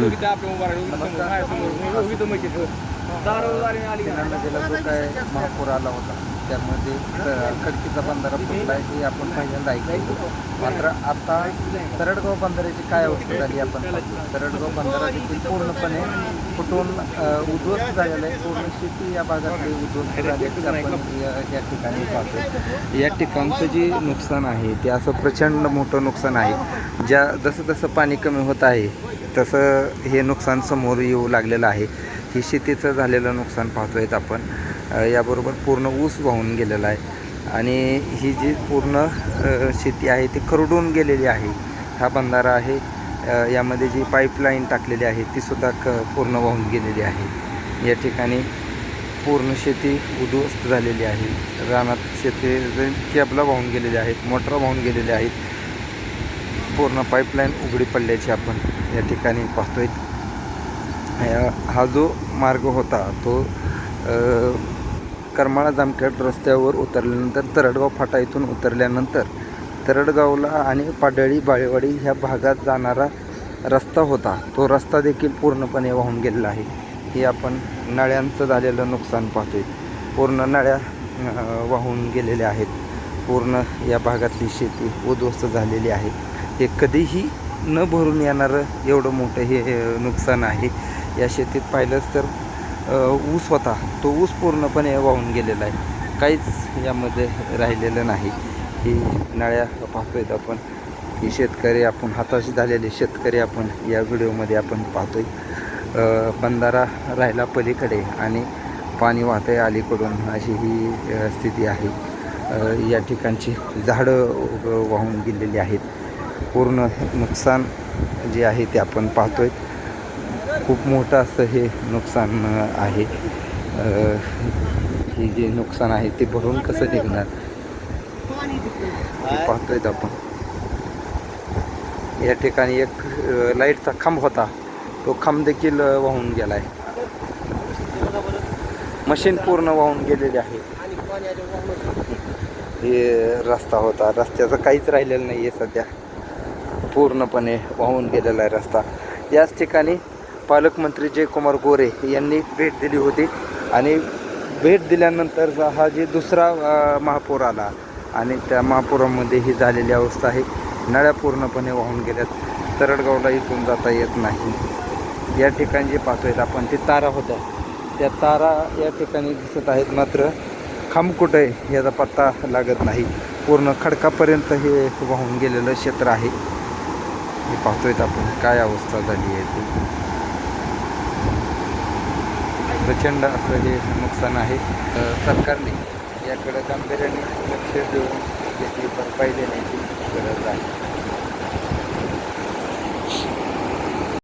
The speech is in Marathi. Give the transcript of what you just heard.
तिथे आपल्या उभा राहिलो समोर माझ्यासमोर मी उभी म्हशी दारोदारी आली. सिन्नर नदीला जो काय महापूर आला होता. त्यामध्ये खडकीचा बंधारा फुटला आहे हे आपण पहिल्यांदा ऐकलं मात्र आता तरडगाव बंधाऱ्याची काय अवस्था झाली आपण. तरडगाव बंधारा देखील पूर्णपणे फुटून उद्ध्वस्त झालेला आहे. पूर्ण शेती या भागातली उद्ध्वस्त झाल्याची आपण या या ठिकाणी पाहतो. या ठिकाणचं जे नुकसान आहे ते असं प्रचंड मोठं नुकसान आहे. ज्या जसं जसं पाणी कमी होत आहे तसं हे नुकसान समोर येऊ लागलेलं आहे. ही शेतीचं झालेलं नुकसान पाहतो आहेत आपण याबरोबर पूर्ण ऊस वाहून गेलेला आहे. आणि ही जी पूर्ण शेती आहे ती खरडून गेलेली आहे. हा बंधारा आहे. यामध्ये जी पाईपलाईन टाकलेली आहे तीसुद्धा क पूर्ण वाहून गेलेली आहे. या ठिकाणी पूर्ण शेती उद्ध्वस्त झालेली आहे. रानात शेती केबला वाहून गेलेल्या आहेत मोटरा वाहून गेलेल्या आहेत. पूर्ण पाईपलाईन उघडी पडल्याची आपण या ठिकाणी पाहतोय. या- हा जो मार्ग होता तो करमाळा जामखेड रस्त्यावर उतरल्यानंतर तरडगाव फाटा इथून उतरल्यानंतर तरडगावला आणि पाडळी बाळेवाडी ह्या भागात जाणारा रस्ता होता. तो रस्ता देखील पूर्णपणे वाहून गेलेला आहे. हे आपण नळ्यांचं झालेलं नुकसान पाहतोय. पूर्ण नळ्या वाहून गेलेल्या आहेत. पूर्ण या भागातली शेती उद्ध्वस्त झालेली आहे. हे कधीही न भरून येणारं एवढं मोठं हे नुकसान आहे. या शेतीत पाहिलंच तर ऊस होता. तो ऊस पूर्णपणे वाहून गेलेला आहे. काहीच यामध्ये राहिलेलं नाही. ही नळ्या पाहतोय आपण. ही शेतकरी आपण हाताशी झालेले शेतकरी आपण या व्हिडिओमध्ये आपण पाहतोय. बंधारा राहिला पलीकडे आणि पाणी वाहतंय अलीकडून अशी ही स्थिती आहे. या ठिकाणची झाडं वाहून गेलेली आहेत. पूर्ण नुकसान जे आहे ते आपण पाहतो आहे खूप मोठं असं हे नुकसान आहे. हे जे नुकसान आहे ते भरून कसं निघणार? हे आहेत आपण. या ठिकाणी एक लाईटचा खांब होता. तो खांब देखील वाहून गेला आहे मशीन पूर्ण वाहून गेलेली आहे. हे रस्ता होता. रस्त्याचं काहीच राहिलेलं नाही आहे सध्या. पूर्णपणे वाहून गेलेला आहे रस्ता. याच ठिकाणी पालकमंत्री जयकुमार गोरे यांनी भेट दिली होती आणि भेट दिल्यानंतर हा जे दुसरा महापूर आला आणि त्या महापुरामध्ये ही झालेली अवस्था आहे. नळ्या पूर्णपणे वाहून गेल्यात. तरडगावला इथून जाता येत नाही. या ठिकाणी जे पाहतोय आपण ते तारा होत्या. त्या तारा या ठिकाणी दिसत आहेत मात्र खांब कुठं आहे याचा पत्ता लागत नाही. पूर्ण खडकापर्यंत हे वाहून गेलेलं क्षेत्र आहे. हे पाहतोय आपण. काय अवस्था झाली आहे ती प्रचंड असं हे नुकसान आहे. सरकारने याकडे गांभीर्याने लक्ष देऊन याची भरपाई देण्याची गरज आहे.